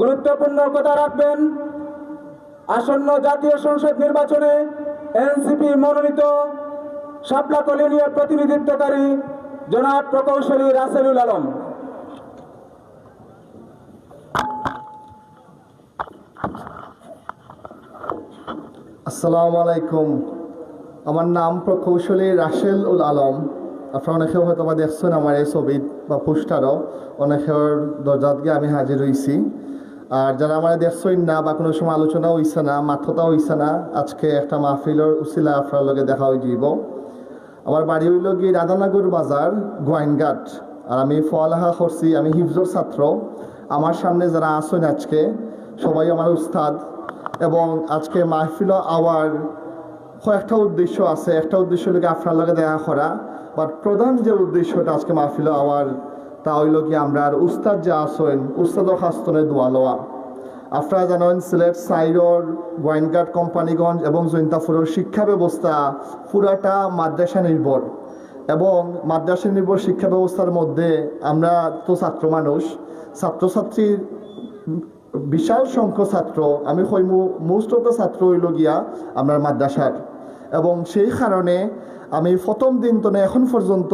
গুরুত্বপূর্ণ কথা রাখবেন। আসন্ন জাতীয় সংসদ নির্বাচনে এনসিপি মনোনীত শাপলা কলোনিয়ার প্রতিনিধিত্বকারী জনাব প্রকৌশলী রাসেলুল আলম। আসসালামু আলাইকুম। আমার নাম প্রকৌশলী রাশেল উল আলম। আপনারা অনেকেও হয়তো বা দেখছেন আমার এই ছবি বা পোস্টারও। অনেকের দরজাত গিয়ে আমি হাজির হয়েছি আর যারা আমার দেখছেন না বা কোনো সময় আলোচনা হইছে না মাথতা হইছে না, আজকে একটা মাহফিলের উচিলা আপনার লগে দেখা হয়ে যাব আমার বাড়ি হইল গিয়ে রাধানগর বাজার, গোয়াইনঘাট। আর আমি ফলাহা করছি, আমি হিফজর ছাত্র। আমার সামনে যারা আসেন আজকে, সবাই আমার উস্তাদ। এবং আজকে মাহফিল আওয়ার কয়েকটা উদ্দেশ্য আছে। একটা উদ্দেশ্য লোকে আপনার লগে দেখা করা। বাট প্রধান যে উদ্দেশ্যটা আজকে মাহফিল আওয়ার তা হইল কি আমরা আর উস্তাদ যে আসেন উস্তাদ হাস্তনে দোয়া লওয়া। আপনারা জানেন, সিলেট সাইরর গোয়েনঘাট কোম্পানিগঞ্জ এবং জৈন্তাপুরের শিক্ষা ব্যবস্থা পুরাটা মাদ্রাসা নির্ভর। এবং মাদ্রাসা নির্ভর শিক্ষা ব্যবস্থার মধ্যে আমরা তো ছাত্র মানুষ। ছাত্রছাত্রীর বিশাল সংখ্যক ছাত্র, আমি কইমু মোস্ট অফ দ্য ছাত্র হইল গিয়া আমরা মাদ্রাসার। এবং সেই কারণে আমি প্রথম দিন তো না, এখন পর্যন্ত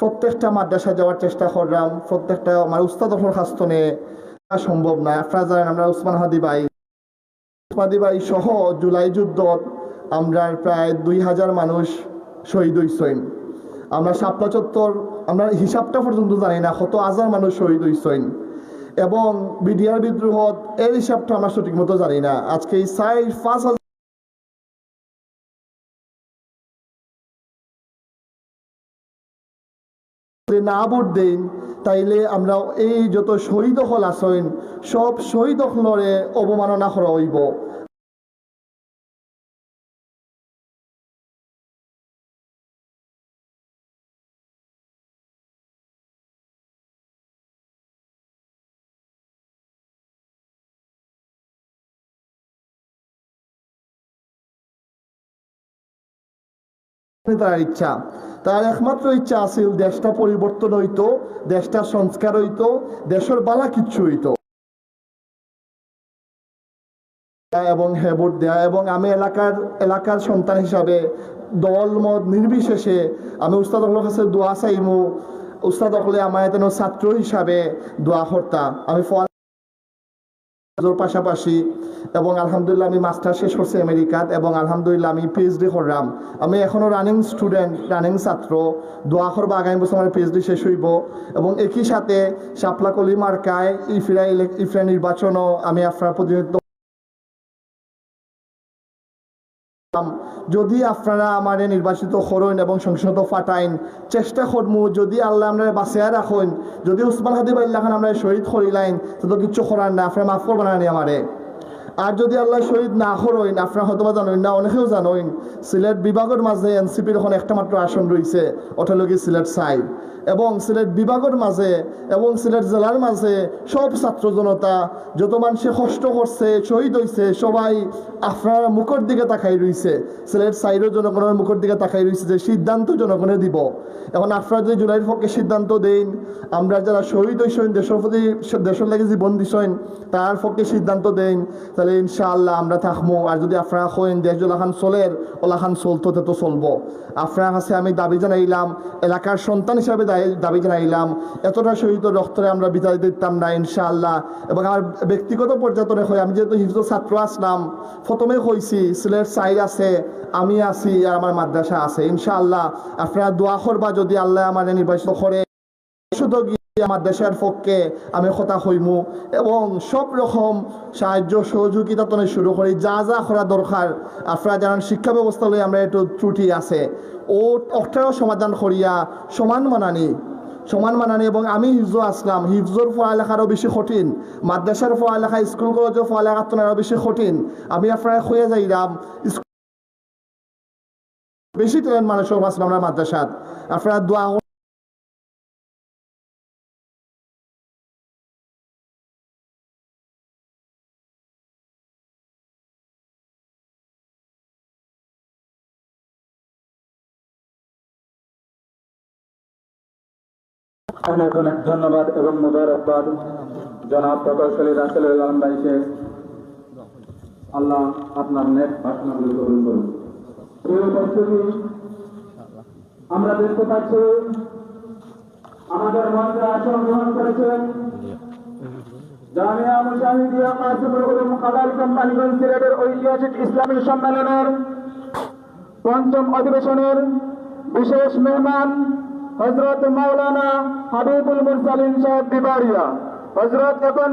প্রত্যেকটা মাদ্রাসা যাওয়ার চেষ্টা করলাম, প্রত্যেকটা আমার উস্তাদ হাস্তনে সম্ভব না। আপনারা জানেন আমরা উসমান হাদি ভাই। উসমান ভাই সহ জুলাই যুদ্ধত আমরা প্রায় দুই হাজার মানুষ শহীদ হইসইন আমরা সাপলা চত্বর আমরা হিসাবটা পর্যন্ত জানি না কত হাজার মানুষ শহীদ হইসইন এবং বিডিআর বিদ্রোহত এর হিসাবটা আমরা সঠিক মতো জানি না। আজকে এই চার, পাঁচ যদি না ভোট দেন তাইলে আমরা এই যত শহীদ হল আসেন সব শহীদ হলরে অবমাননা করা হইব। ইচ্ছা। তার একমাত্র ইচ্ছা আছিল দেশটা পরিবর্তন হইতো, দেশটা সংস্কার হইতো, দেশের বালা কিচ্ছু হইতো। এবং ভোট দেয়া এবং আমি এলাকার এলাকার সন্তান হিসাবে দল মত নির্বিশেষে আমি উস্তাদ হলের কাছে দোয়া চাইমু। উস্তাদ হলে আমার ছাত্র হিসাবে দোয়া করতা। আমি ফল পাশাপাশি এবং আলহামদুলিল্লাহ আমি মাস্টার শেষ করছি আমেরিকাত এবং আলহামদুলিল্লাহ আমি পিএইচডি করলাম। আমি এখনও রানিং স্টুডেন্ট রানিং ছাত্র। দোয়া করব আগামী বছর আমার পিএইচডি শেষ হইব এবং একই সাথে শাপলাকলি মার্কায় ইফরা ইফিরা নির্বাচনও আমি আপনার প্রতিনিধিত্ব যদি আপনারা আমার নির্বাচিত করেন এবং সংসদ ফাটাইন চেষ্টা করমু। যদি আল্লাহ আমরা বাঁচিয়া রাখেন, যদি উসমান হাদিব আল্লাহ আমরা শহীদ করিলাইন তো কিছু করার না আপনারা মাফ করবেন আমারে। আর যদি আল্লাহ শহীদ না করেন আপনারা হয়তো বা জানেন না, অনেকেও জানেন সিলেট বিভাগের মাঝে এনসিপির এখন একটা মাত্র আসন রয়েছে অটলগি সিলেট সাইড এবং সিলেট বিভাগের মাঝে এবং সিলেট জেলার মাঝে সব ছাত্র জনতা যত মানুষে কষ্ট করছে, শহীদ হয়েছে সবাই আপনার মুখের দিকে তাকাই রয়েছে সিলেট সাইডের জনগণের মুখের দিকে তাকাই রয়েছে যে সিদ্ধান্ত জনগণে দিব। এখন আপনারা যদি জুলাইয়ের পক্ষে সিদ্ধান্ত দেন, আমরা যারা শহীদ হয়েছেন দেশের প্রতি দেশের লাগে জীবন দিছেন তার পক্ষে সিদ্ধান্ত দেন তাহলে ইনশাআল্লাহ আমরা থাকব আর যদি আপনারা কইন দেশ জলাখান চলের ওলাখান চলতো, তো চলবো। আপনার কাছে আমি দাবি জানাইলাম, এলাকার সন্তান হিসাবে দাবি জানাইলাম। এতটা শহীদ রক্তরে আমরা বিদায় দিতাম না, ইনশাআল্লাহ। এবং আমার ব্যক্তিগত পর্যাতনে হয়, আমি যেহেতু হিফজ ছাত্র আসলাম, প্রথমে কইছি, সিলেট সাইড আছে, আমি আছি, আর আমার মাদ্রাসা আছে। ইনশাআল্লাহ আপনারা দোয়া করবা যদি আল্লাহ আমার নির্বাচিত করে। শুধু আমার দেশের পক্ষে আমি কথা হইমু এবং সব রকম সাহায্য সহযোগিতা তো শুরু করি। যা যা করা দরকার, আপনারা জানান শিক্ষা ব্যবস্থা লই আমরা একটু ত্রুটি আছে। ও অর্থেও সমাধান করিয়া সমান মানানি সমান মানানি এবং আমি হিফজ আসলাম। হিফজর পড়ালেখারও বেশি কঠিন, মাদ্রাসার পড়ালেখা, স্কুল কলেজের পড়ালেখা তো আরও বেশি কঠিন। আমি আপনারা খুঁয়ে যাইলাম বেশি ট্যালেন্ট মানুষের আসলাম আমরা মাদ্রাসাত। আপনারা দোয়া অনেক অনেক ধন্যবাদ এবং মোবারকবাদ। জনাব প্রকৌশলী রাসেল আলম ভাই শেখ, আল্লাহ আপনার নেট প্রার্থনাগুলি গ্রহণ করুন। উপস্থিতি, আমরা দেখতে পাচ্ছি, আমাদের মঞ্চে আসন গ্রহণ করেছেন জামিয়া মুশাহিদিয়া কাসিমুল উলুম খাদাল কোম্পানিগঞ্জ সিলেটের ঐতিহাসিক ইসলামী সম্মেলনের পঞ্চম অধিবেশনের বিশেষ মেহমান হজরত মাওলানা হাবিবুল মুরসালিন সাহেব বিবাড়িয়া। হজরত এখন